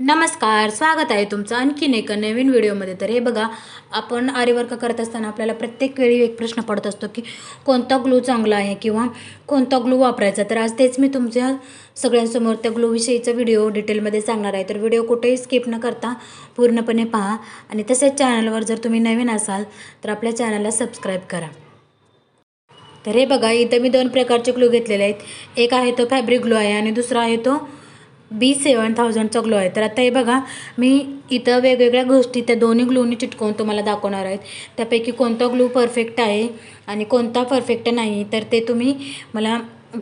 नमस्कार स्वागत आहे तुमचं आणखीन एका नवीन व्हिडिओमध्ये. तर हे बघा आपण आर्यवर्क करत असताना आपल्याला प्रत्येक वेळी एक प्रश्न पडत असतो की कोणता ग्लू चांगला आहे किंवा कोणता ग्लू वापरायचा? तर आज तेच मी तुमच्या सगळ्यांसमोर त्या ग्लूविषयीचा व्हिडिओ डिटेलमध्ये सांगणार आहे. तर व्हिडिओ कुठेही स्किप न करता पूर्णपणे पहा आणि तसेच चॅनलवर जर तुम्ही नवीन असाल तर आपल्या चॅनलला सबस्क्राईब करा. तर हे बघा इथं मी दोन प्रकारचे ग्लू घेतलेले आहेत. एक आहे तो फॅब्रिक ग्लू आहे आणि दुसरा आहे तो बी सेवन थाउजंडचा ग्लो आहे. तर आता हे बघा मी इथं वेगवेगळ्या गोष्टी त्या दोन्ही ग्लूनी चिटकवून तुम्हाला दाखवणार आहेत त्यापैकी कोणता ग्लू परफेक्ट आहे आणि कोणता परफेक्ट नाही तर ते तुम्ही मला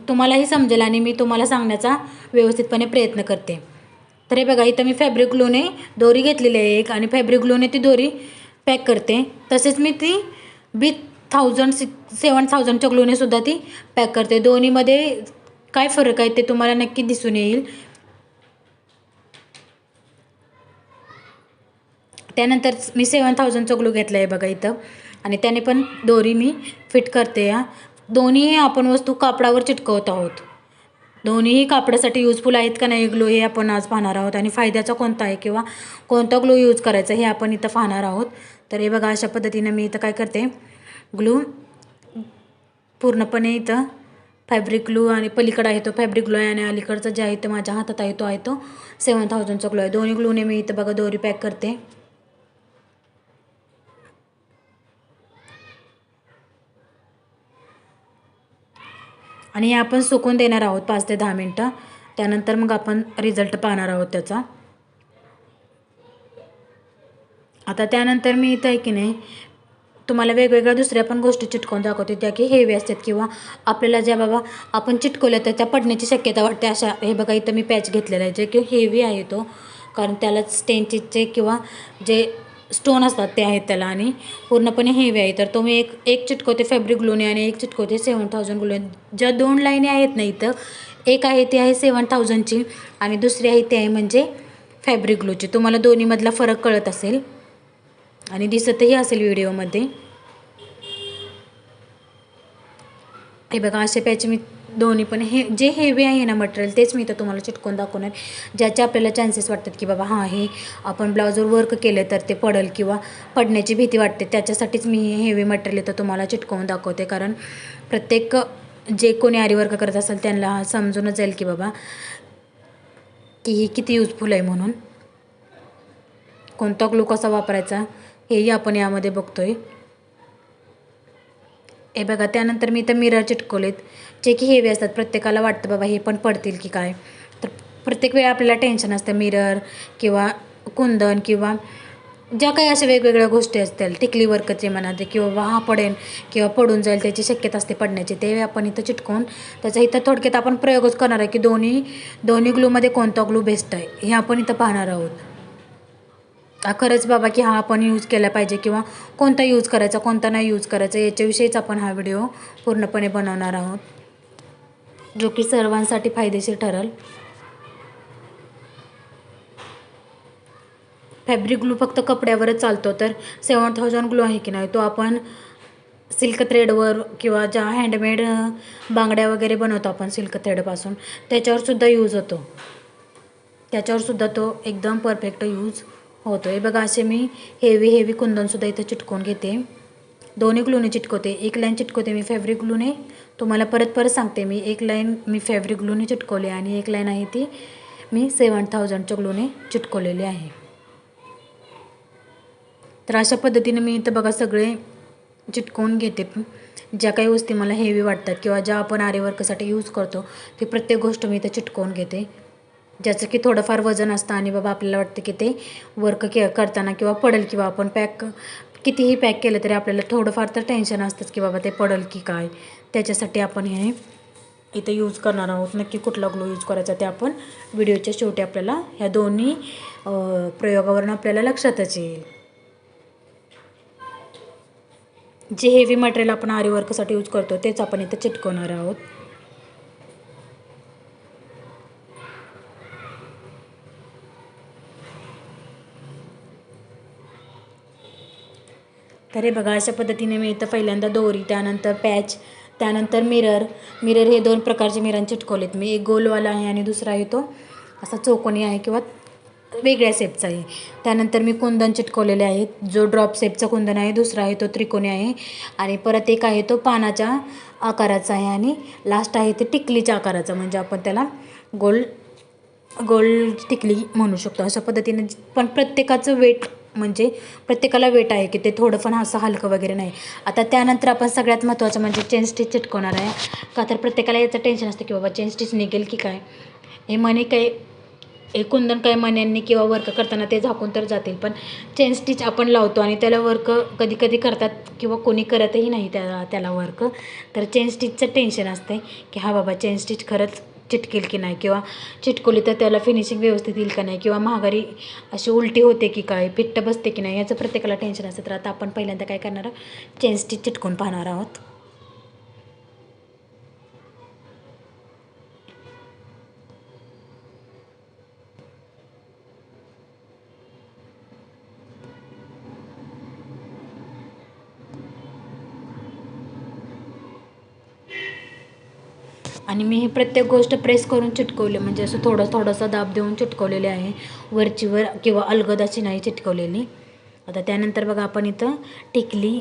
तुम्हालाही समजेल आणि मी तुम्हाला सांगण्याचा व्यवस्थितपणे प्रयत्न करते. तर हे बघा इथं मी फॅब्रिक ग्लूने दोरी घेतलेली आहे एक आणि फॅब्रिक ग्लूने ती दोरी पॅक करते. तसेच मी ती बी थाउजंड सिक्स सेवन थाउजंडच्या ग्लूने सुद्धा ती पॅक करते. दोन्हीमध्ये काय फरक आहे ते तुम्हाला नक्की दिसून येईल. त्यानंतर मी सेवन थाउजंडचं ग्लू घेतला आहे बघा इथं. आणि त्याने पण दोरी मी फिट करते या. दोन्ही आपण वस्तू कापडावर चिटकवत आहोत. दोन्हीही कापडासाठी यूजफुल आहेत का नाही ग्लो हे आपण आज पाहणार आहोत. आणि फायद्याचा कोणता आहे किंवा कोणता ग्लो यूज करायचा हे आपण इथं पाहणार आहोत. तर हे बघा अशा पद्धतीनं मी इथं काय करते. ग्लू पूर्णपणे इथं फॅब्रिक ग्लू आणि पलीकडं आहे तो फॅब्रिक ग्लू आहे आणि अलीकडचं जे आहे तो माझ्या हातात आहे तो आहे तो सेवन थाउजंडचा ग्लू आहे. दोन्ही ग्लूने मी इथं बघा दोरी पॅक करते. आणि हे आपण सुकून देणार आहोत पाच ते दहा मिनटं. त्यानंतर मग आपण रिझल्ट पाहणार आहोत त्याचा. आता त्यानंतर मी इथं आहे की नाही तुम्हाला वेगवेगळ्या दुसऱ्या पण गोष्टी चिटकवून दाखवते. त्या की हेवी असतात किंवा आपल्याला ज्या बाबा आपण चिटकवल्या तर त्या पडण्याची शक्यता वाटते. अशा हे बघा इथं मी पॅच घेतलेला आहे. जे की हेवी आहे तो. कारण त्याला स्टेनचे किंवा जे स्टोन असतात ते आहेत त्याला आणि पूर्णपणे हेवी आहे. तर तो मी एक एक चिटकवते फॅब्रिक ग्लोने आणि एक चिटकवते सेवन थाउजंड ग्लोने ज्या दोन लाईनी आहेत ना इथं एक आहे ती आहे सेवन थाउजंडची आणि दुसरी आहे ती आहे म्हणजे फॅब्रिक ग्लूची तुम्हाला दोन्हीमधला फरक कळत असेल. आणि दिसतही असेल व्हिडिओमध्ये हे बघा असे पॅच मी दोन्ही पण हे जे हेवी आहे ना मटेरियल तेच मी तर तुम्हाला चिटकून दाखवणार ज्याचे आपल्याला चान्सेस वाटतात की बाबा हां हे आपण ब्लाऊजवर वर्क केलं तर ते पडेल किंवा पडण्याची भीती वाटते त्याच्यासाठीच मी हे हेवी मटेरियल तर तुम्हाला चिटकवून दाखवते. कारण प्रत्येक जे कोणी आरीवर्क करत असेल त्यांना समजूनच जाईल की बाबा की ही किती युजफुल आहे म्हणून. कोणता ग्लू कसा वापरायचा हेही आपण यामध्ये बघतोय. हे बघा त्यानंतर मी इथं मिरर चिटकवलेत. जे की हेवी असतात प्रत्येकाला वाटतं बाबा हे पण पडतील की काय? तर प्रत्येक वेळा आपल्याला टेन्शन असतं मिरर किंवा कुंदन किंवा ज्या काही अशा वेगवेगळ्या गोष्टी असतील टिकली वर्कचे म्हणा ते किंवा हा पडेल किंवा पडून जाईल त्याची शक्यता असते पडण्याची. ते आपण इथं चिटकवून त्याचा इथं थोडक्यात आपण प्रयोगच करणार आहे की दोन्ही दोन्ही ग्लूमध्ये कोणता ग्लू बेस्ट आहे हे आपण इथं पाहणार आहोत. खरंच बाबा की हा आपण यूज केला पाहिजे किंवा कोणता यूज करायचा कोणता नाही यूज करायचा याच्याविषयीच आपण हा व्हिडिओ पूर्णपणे बनवणार आहोत. जो की सर्वांसाठी फायदेशीर ठरेल. फॅब्रिक ग्लू फक्त कपड्यावरच चालतो तर सेवन थाउजंड ग्लू आहे की नाही तो आपण सिल्क थ्रेडवर किंवा ज्या हँडमेड बांगड्या वगैरे बनवतो आपण सिल्क थ्रेडपासून त्याच्यावरसुद्धा यूज होतो. त्याच्यावरसुद्धा तो एकदम परफेक्ट यूज होतो हे बघा असे मी हेवी हेवी कुंदनसुद्धा इथं चिटकवून घेते. दोन्ही ग्लूने चिटकवते. एक लाईन चिटकवते मी फॅब्रिक ग्लूने. तुम्हाला परत परत सांगते मी. एक लाईन मी फॅब्रिक ग्लूने चिटकवली आणि एक लाईन आहे ती मी सेवन थाउजंडच्या ग्लूने चिटकवलेली आहे. तर अशा पद्धतीने मी इथं बघा सगळे चिटकवून घेते. ज्या काही गोष्टी मला हेवी वाटतात किंवा ज्या आपण आरेवर्कसाठी यूज करतो ती प्रत्येक गोष्ट मी इथं चिटकवून घेते. ज्याचं की थोडंफार वजन असतं आणि बाबा आपल्याला वाटतं की ते वर्क के करताना किंवा पडेल किंवा आपण पॅक कितीही पॅक केलं तरी आपल्याला थोडंफार तर टेन्शन असतंच की बाबा ते पडेल की काय. त्याच्यासाठी आपण हे इथं यूज करणार आहोत. नक्की कुठला ग्लो यूज करायचा ते आपण व्हिडिओच्या शेवटी आपल्याला ह्या दोन्ही प्रयोगावरून आपल्याला लक्षातच येईल. जे हेवी मटेरियल आपण आरी वर्कसाठी यूज करतो तेच आपण इथं चिटकवणार आहोत. तर हे बघा अशा पद्धतीने मिळतं पहिल्यांदा दोरी त्यानंतर पॅच त्यानंतर मिरर. मिरर हे दोन प्रकारचे मिरर चिटकवलेत. मी एक गोलवाला आहे आणि दुसरा आहे तो असा चौकोनी आहे किंवा वेगळ्या शेपचा आहे. त्यानंतर मी कुंदन चिटकवलेले आहेत. जो ड्रॉप शेपचा कुंदन आहे दुसरा आहे तो त्रिकोणी आहे. आणि परत एक आहे तो पानाच्या आकाराचा आहे आणि लास्ट आहे ते टिकलीच्या आकाराचा म्हणजे आपण त्याला गोल गोल टिकली म्हणू शकतो. अशा पद्धतीने पण प्रत्येकाचं वेट म्हणजे प्रत्येकाला वेट आहे की ते थोडं पण असं हलकं वगैरे नाही. आता त्यानंतर आपण सगळ्यात महत्त्वाचं म्हणजे चेन स्टिच चिटकवणार आहे. का तर प्रत्येकाला याचं टेन्शन असतं की बाबा चेन स्टिच निघेल की काय? हे मनी काही हे कुंदन काही मण्यांनी किंवा वर्क करताना ते झाकून तर जातील. पण चेन स्टिच आपण लावतो आणि त्याला वर्क कधी कधी करतात किंवा कोणी करतही नाही त्याला त्याला वर्क. तर चेन स्टिचचं टेन्शन असतं की हा बाबा चेन स्टिच खरंच चिटकेल की नाही किंवा चिटकवली तर त्याला फिनिशिंग व्यवस्थित येईल का नाही किंवा महागारी अशी उलटी होते की काय फिट्ट बसते की नाही याचं प्रत्येकाला टेन्शन असतं. तर आता आपण पहिल्यांदा काय करणार चेन स्टिच चिटकून पाहणार आहोत. आणि मी ही प्रत्येक गोष्ट प्रेस करून चिटकवली. म्हणजे असं थोडं थोडंसं दाब देऊन चिटकवलेले आहे. वरचीवर किंवा अलगद अशी नाही चिटकवलेली. आता त्यानंतर बघा आपण इथं टिकली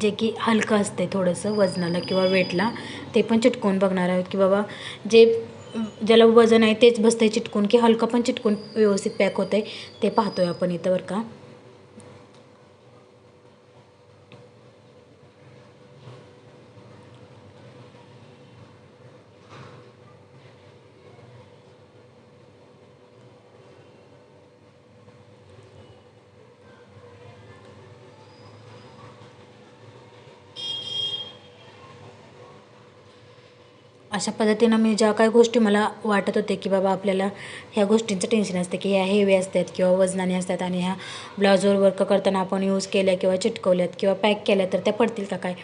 जे की हलकं असते थोडंसं वजनाला किंवा वेटला ते पण चिटकवून बघणार आहोत की बाबा जे ज्याला वजन आहे तेच बसतंय चिटकून की हलकं पण चिटकून व्यवस्थित पॅक होतं आहे ते पाहतोय आपण इथं बरं का. अशा पद्धतीनं मी ज्या काही गोष्टी मला वाटत होते की बाबा आपल्याला ह्या गोष्टींचं टेन्शन असतं की ह्या हेवी असतात किंवा वजनाने असतात आणि ह्या ब्लाउजवर वर्क करताना आपण यूज केल्या किंवा चिटकवल्यात किंवा पॅक केल्या तर त्या पडतील का काय?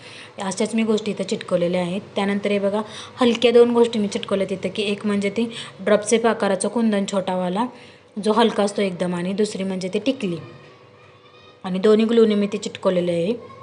अशाच मी गोष्टी इथं चिटकवलेल्या आहेत. त्यानंतर हे बघा हलक्या दोन गोष्टी मी चिटकवल्या तिथं की एक म्हणजे ती ड्रॉपसेप आकाराचा कुंदन छोटावाला जो हलका असतो एकदम आणि दुसरी म्हणजे ती टिकली. आणि दोन्ही ग्लूने मी ती चिटकवलेले आहे.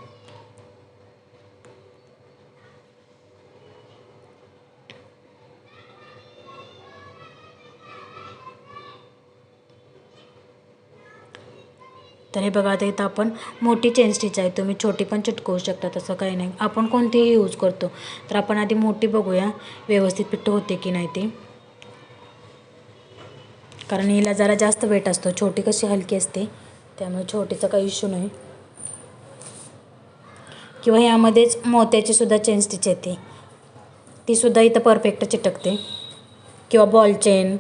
तर हे बघा आता इथं आपण मोठी चेन स्टिच आहे. तुम्ही छोटी पण चिटकवू शकता तसं काही नाही. आपण कोणतीही यूज करतो. तर आपण आधी मोठी बघूया व्यवस्थित पिट्ट होते की नाही ते. कारण हिला जरा जास्त वेट असतो. छोटी कशी हलकी असते त्यामुळे छोटीचा काही इश्यू नाही. किंवा ह्यामध्येच मोत्याची सुद्धा चेन स्टिच येते. तीसुद्धा इथं परफेक्ट चिटकते. किंवा बॉल चेन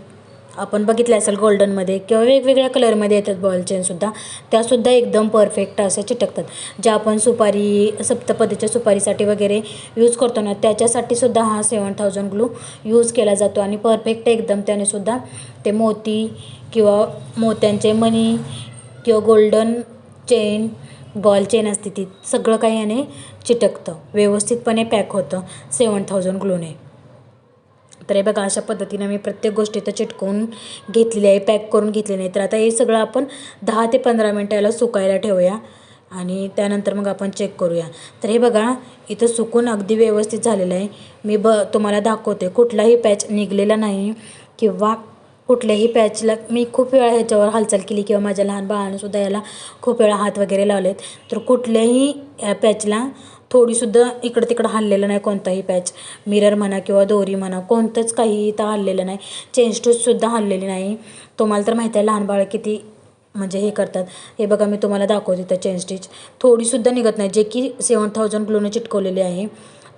आपण बघितलं असेल गोल्डनमध्ये किंवा वेगवेगळ्या कलरमध्ये येतात बॉल चेनसुद्धा त्यासुद्धा एकदम परफेक्ट असे चिटकतात. ज्या आपण सुपारी सप्तपदीच्या सुपारीसाठी वगैरे यूज करतो ना त्याच्यासाठी सुद्धा हा सेवन थाउजंड ग्लू यूज केला जातो आणि परफेक्ट एकदम त्याने सुद्धा ते मोती किंवा मोत्यांचे मणी किंवा गोल्डन चेन बॉल चेन असते ती सगळं काही याने चिटकतं. व्यवस्थितपणे पॅक होतं सेवन थाउजंड ग्लूने तर हे बघा अशा पद्धतीनं मी प्रत्येक गोष्टी इथं चिटकवून घेतलेली आहे पॅक करून घेतलेली आहे. तर आता हे सगळं आपण दहा ते पंधरा मिनटं याला सुकायला ठेवूया आणि त्यानंतर मग आपण चेक करूया. तर हे बघा इथं सुकून अगदी व्यवस्थित झालेलं आहे. मी ब तुम्हाला दाखवते कुठलाही पॅच निघलेला नाही किंवा कुठल्याही पॅचला मी खूप वेळा ह्याच्यावर हालचाल केली किंवा माझ्या लहान बाळानंसुद्धा याला खूप वेळा हात वगैरे लावलेत. तर कुठल्याही पॅचला थोडीसुद्धा इकडं तिकडं हललेलं नाही कोणताही पॅच. मिरर म्हणा किंवा दोरी म्हणा कोणतंच काही इथं हल्लेलं नाही. चेन स्टिचसुद्धा हललेली नाही. तुम्हाला तर माहिती आहे लहान बाळ किती म्हणजे हे करतात. हे बघा मी तुम्हाला दाखवते त्या चेन स्टिच थोडीसुद्धा निघत नाही. जे की सेवन थाउजंड ग्लूने चिटकवलेली आहे.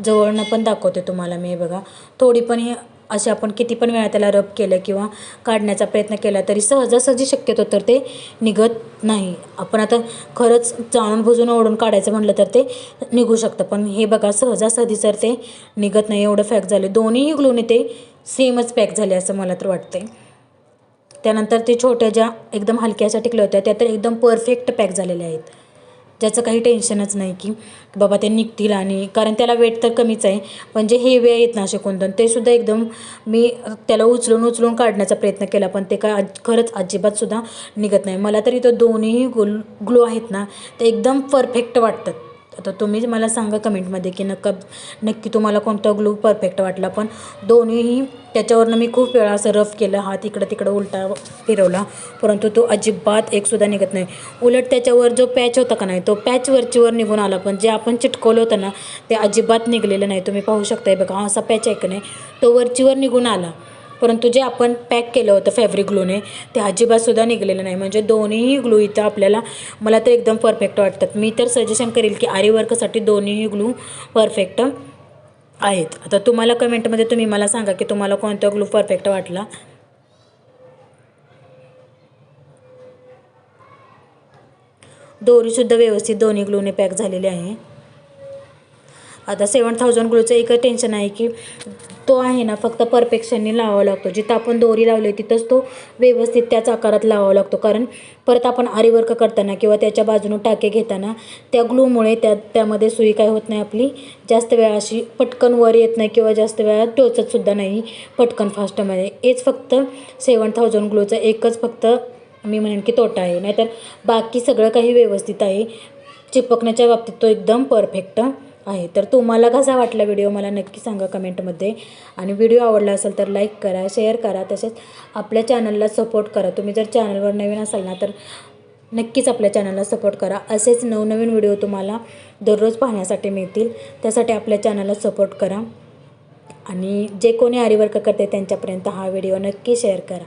जवळनं पण दाखवते तुम्हाला मी हे बघा. थोडी पण हे असे आपण किती पण वेळा त्याला रब केलं किंवा काढण्याचा प्रयत्न केला तरी सहजासहजी शक्यतो तर ते निघत नाही. आपण आता खरंच जाणून बुजून ओढून काढायचं म्हटलं तर ते निघू शकतं. पण हे बघा सहजासहजी तर ते निघत नाही एवढं फॅक झाले दोन्हीही ग्लूने ते सेमच पॅक झाले असं मला तर वाटते त्यानंतर ते छोट्या ज्या एकदम हलक्याशा टिकल्या होत्या त्या तर एकदम परफेक्ट पॅक झालेल्या आहेत. ज्याचं काही टेन्शनच नाही की बाबा ते निघतील आणि कारण त्याला वेट तर कमीच आहे. म्हणजे पण जे हेवी आहेत ना असे कोणतं ते सुद्धा एकदम मी त्याला उचलून उचलून काढण्याचा प्रयत्न केला पण ते काय आज खरंच अजिबातसुद्धा निघत नाही. मला तरी तो दोन्हीही गुल ग्लो आहेत ना ते एकदम परफेक्ट वाटतात. आता तुम्हीच मला सांगा कमेंटमध्ये की नक्का नक्की तुम्हाला कोणता ग्लू परफेक्ट वाटला. पण दोन्हीही त्याच्यावरनं मी खूप वेळा असं रफ केलं हात इकडं तिकडं उलटा फिरवला. परंतु तो अजिबात एकसुद्धा निघत नाही. उलट त्याच्यावर जो पॅच होता का नाही तो पॅच वरचीवर निघून आला. पण जे आपण चिटकवलं होतं ना ते अजिबात निघलेलं नाही. तुम्ही पाहू शकताय बघा हा असा पॅच आहे का नाही तो वरचीवर निघून आला. परंतु जे आपण पॅक केलं होतं फॅब्रिक ग्लूने ते अजिबातसुद्धा निघलेलं नाही. म्हणजे दोन्हीही ग्लू इथं आपल्याला मला तर एकदम परफेक्ट वाटतात. मी तर सजेशन करेल की आरीवर्कसाठी दोन्हीही ग्लू परफेक्ट आहेत. आता तुम्हाला कमेंटमध्ये तुम्ही मला सांगा की तुम्हाला कोणता ग्लू परफेक्ट वाटला? दोरीसुद्धा व्यवस्थित दोन्ही ग्लूने पॅक झालेली आहे. आता सेवन थाउजंड ग्लूचं एकच टेन्शन आहे की तो आहे ना फक्त परफेक्शनने लावावा लागतो. जिथं आपण दोरी लावली तिथंच तो व्यवस्थित त्याच आकारात लावावा लागतो. कारण परत आपण आरीवर्क करताना किंवा त्याच्या बाजूनं टाके घेताना त्या ग्लूमुळे त्या त्यामध्ये सुई काय होत नाही आपली. जास्त वेळा अशी पटकन वर येत नाही किंवा जास्त वेळा टोचतसुद्धा नाही पटकन फास्टमध्ये हेच फक्त सेवन थाउजंड ग्लूचं एकच फक्त मी म्हणेन की तोटा आहे. नाहीतर बाकी सगळं काही व्यवस्थित आहे. चिपकण्याच्या बाबतीत तो एकदम परफेक्ट आहे. तर तुम्हाला कसा वाटला व्हिडिओ मला नक्की सांगा कमेंटमध्ये. आणि व्हिडिओ आवडला असेल तर लाईक करा शेअर करा तसेच आपल्या चॅनलला सपोर्ट करा. तुम्ही जर चॅनलवर नवीन असाल ना तर नक्कीच आपल्या चॅनलला सपोर्ट करा. असेच नवनवीन व्हिडिओ तुम्हाला दररोज पाहण्यासाठी मिळतील. त्यासाठी आपल्या चॅनलला सपोर्ट करा. आणि जे कोणी आरीवर्क करते त्यांच्यापर्यंत हा व्हिडिओ नक्की शेअर करा.